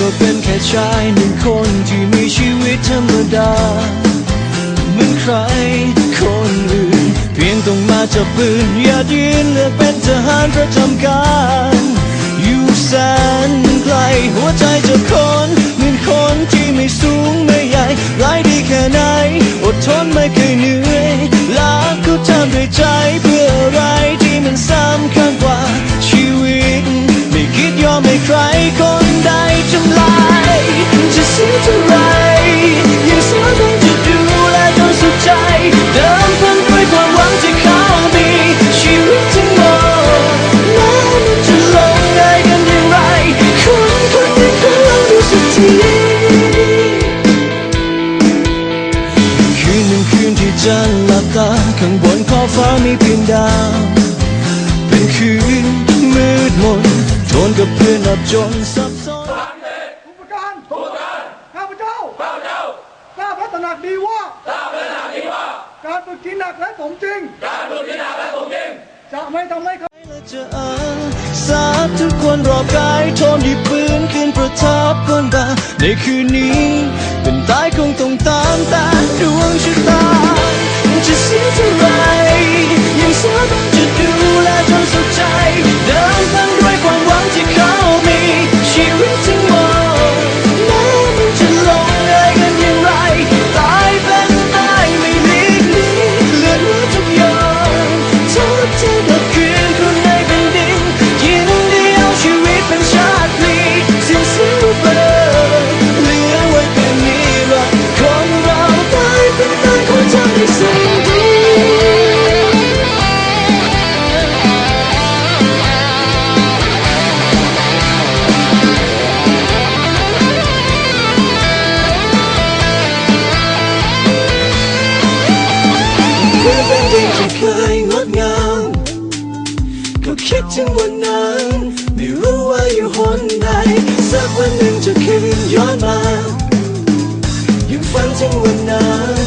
ก็เป็นแค่ชายหนึ่งคนที่มีชีวิตธรรมดาเหมือนใครคนอื่น เพียงต้องมาจับปืนอย่ายืนเลือกเป็นทหารประจำการ อยู่แสนไกลหัวใจจะคนเหมือนคนที่ไม่สูงไม่ใหญ่ร้ายดีแค่ไหน อดทนไม่เคย มีเพียงดาวเป็นคืนมืดมนทนกับเพื่อนอับจนสับสนทุกประการทุกประการข้าพเจ้าข้าพเจ้าทราบและตระหนักดีว่าทราบและตระหนักดีว่า การฝึกที่หนักและสมจริง การฝึกที่หนักและสมจริง จะไม่ทำให้เขาและจะอาสาทุกคนรอบกายทนหยิบปืนขึ้นประทับคนบาในคืนนี้ เป็นตายคงต้องตาม เคยงดงาม ก็คิดถึงวันนั้น ไม่รู้ว่าอยู่หนใดสักวันหนึ่งจะคืนย้อนมายังฝันถึงวันนั้น